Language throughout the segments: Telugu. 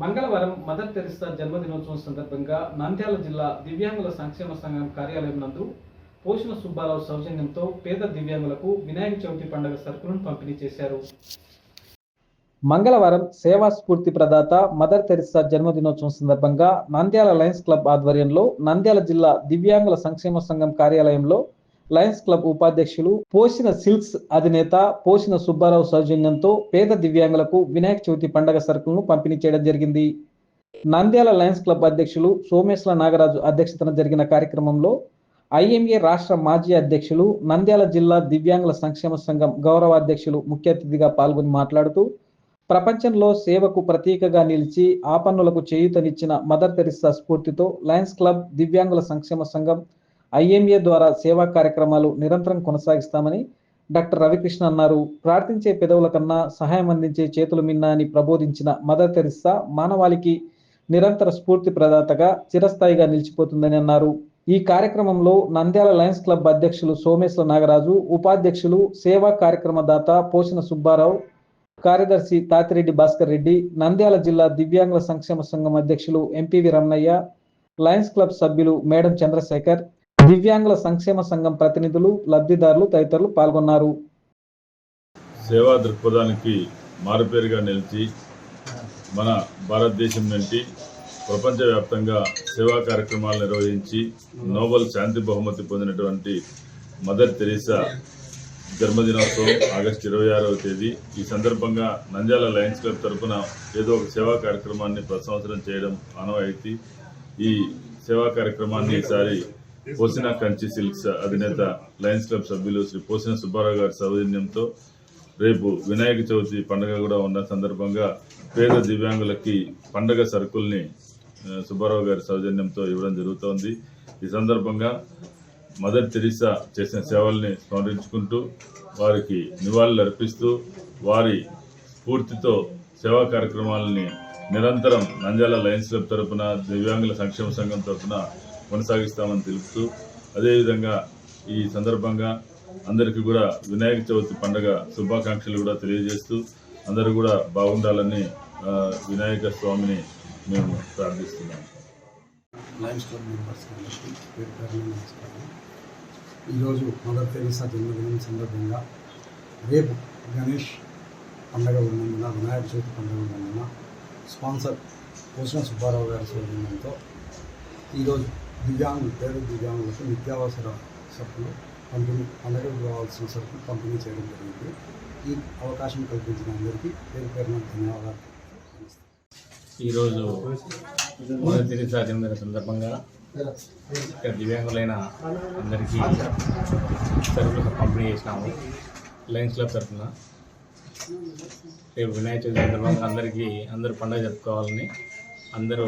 మంగళవారం మదర్ తెరిసా జన్మదినోత్సవం సందర్భంగా నంద్యాల జిల్లా దివ్యాంగుల సంక్షేమ సంఘం కార్యాలయం నందు పోషణ సుబ్బారావు సౌజన్యంతో పేద దివ్యాంగులకు వినాయక చవితి పండుగ సరుకులను పంపిణీ చేశారు. మంగళవారం సేవా స్ఫూర్తి ప్రదాత మదర్ తెరిసా జన్మదినోత్సవం సందర్భంగా నంద్యాల లయన్స్ క్లబ్ ఆధ్వర్యంలో నంద్యాల జిల్లా దివ్యాంగుల సంక్షేమ సంఘం కార్యాలయంలో లయన్స్ క్లబ్ ఉపాధ్యక్షులు పోసిన సిల్క్స్ అధినేత పోసిన సుబ్బారావు సౌజన్యంతో పేద దివ్యాంగులకు వినాయక చవితి పండగ సరుకులను పంపిణీ చేయడం జరిగింది. నంద్యాల లయన్స్ క్లబ్ అధ్యక్షులు సోమేశ్వర నాగరాజు అధ్యక్షతన జరిగిన కార్యక్రమంలో ఐఎంఏ రాష్ట్ర మాజీ అధ్యక్షులు నంద్యాల జిల్లా దివ్యాంగుల సంక్షేమ సంఘం గౌరవ అధ్యక్షులు ముఖ్య అతిథిగా పాల్గొని మాట్లాడుతూ ప్రపంచంలో సేవకు ప్రతీకగా నిలిచి ఆపన్నులకు చేయూతనిచ్చిన మదర్ తెరిస్సా స్ఫూర్తితో లయన్స్ క్లబ్ దివ్యాంగుల సంక్షేమ సంఘం ఐఎంఏ ద్వారా సేవా కార్యక్రమాలు నిరంతరం కొనసాగిస్తామని డాక్టర్ రవికృష్ణ అన్నారు. ప్రార్థించే పెదవుల కన్నా సహాయం అందించే చేతులు మిన్న అని ప్రబోధించిన మదర్ తెరిస్సా మానవాళికి నిరంతర స్ఫూర్తి ప్రదాతగా చిరస్థాయిగా నిలిచిపోతుందని అన్నారు. ఈ కార్యక్రమంలో నంద్యాల లయన్స్ క్లబ్ అధ్యక్షులు సోమేశ్వర నాగరాజు ఉపాధ్యక్షులు సేవా కార్యక్రమ దాత పోషణ సుబ్బారావు కార్యదర్శి తాతిరెడ్డి భాస్కర్ రెడ్డి నంద్యాల జిల్లా దివ్యాంగుల సంక్షేమ సంఘం అధ్యక్షులు ఎంపీవి రమణయ్య లయన్స్ క్లబ్ సభ్యులు మేడం చంద్రశేఖర్ దివ్యాంగుల సంక్షేమ సంఘం ప్రతినిధులు లబ్ధిదారులు తదితరులు పాల్గొన్నారు. సేవా దృక్పథానికి మారుపేరుగా నిలిచి మన భారతదేశం నుండి ప్రపంచవ్యాప్తంగా సేవా కార్యక్రమాలు నిర్వహించి నోబెల్ శాంతి బహుమతి పొందినటువంటి మదర్ తెరీసా జన్మదినోత్సవం ఆగస్టు ఇరవై ఆరవ తేదీ. ఈ సందర్భంగా నంద్యాల లయన్స్ క్లబ్ తరఫున ఏదో ఒక సేవా కార్యక్రమాన్ని ప్రతి సంవత్సరం చేయడం ఆనవాయితీ. ఈ సేవా కార్యక్రమాన్ని ఈసారి పోసిన కంచి సిల్క్స్ అధినేత లయన్స్ క్లబ్ సభ్యులు శ్రీ పోసిన సుబ్బారావు గారి సౌజన్యంతో రేపు వినాయక చవితి పండుగ కూడా ఉన్న సందర్భంగా పేద దివ్యాంగులకి పండగ సరుకుల్ని సుబ్బారావు గారి సౌజన్యంతో ఇవ్వడం జరుగుతోంది. ఈ సందర్భంగా మదర్ తెరిసా చేసిన సేవల్ని స్మరించుకుంటూ వారికి నివాళులు అర్పిస్తూ వారి స్ఫూర్తితో సేవా కార్యక్రమాలని నిరంతరం నంద్యాల లయన్స్ క్లబ్ తరపున దివ్యాంగుల సంక్షేమ సంఘం తరపున కొనసాగిస్తామని తెలుపుతూ అదేవిధంగా ఈ సందర్భంగా అందరికీ కూడా వినాయక చవితి పండుగ శుభాకాంక్షలు కూడా తెలియజేస్తూ అందరూ కూడా బాగుండాలని వినాయక స్వామిని మేము ప్రార్థిస్తున్నాం. ఈరోజు మదర్ తెరీసా జన్మదినం సందర్భంగా రేపు గణేష్ పండగ ఉన్నందున వినాయక చవితి పండుగ ఉన్నందున స్పాన్సర్ పోషణ సుబ్బారావు గారి సౌజన్యంతో ఈరోజు దివ్యాంగులు పేద దివ్యాంగులకు నిత్యావసర సరుకులు పంపిణీ పండుగకు కావాల్సిన సరుకులు పంపిణీ చేయడం జరిగింది. ఈ అవకాశం కల్పించిన అందరికీ పేరు పేరున ధన్యవాదాలు. ఈరోజు మొదటి తెరిసా సందర్భంగా ఇక్కడ దివ్యాంగులైన అందరికీ సరుకులు పంపిణీ చేసినాము. లయన్స్ క్లబ్ తరఫున. రేపు వినాయక చవితి సందర్భంగా అందరికీ అందరూ పండుగ జరుపుకోవాలని అందరూ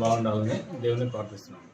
బాగుండాలని దేవుని ప్రార్థిస్తున్నాను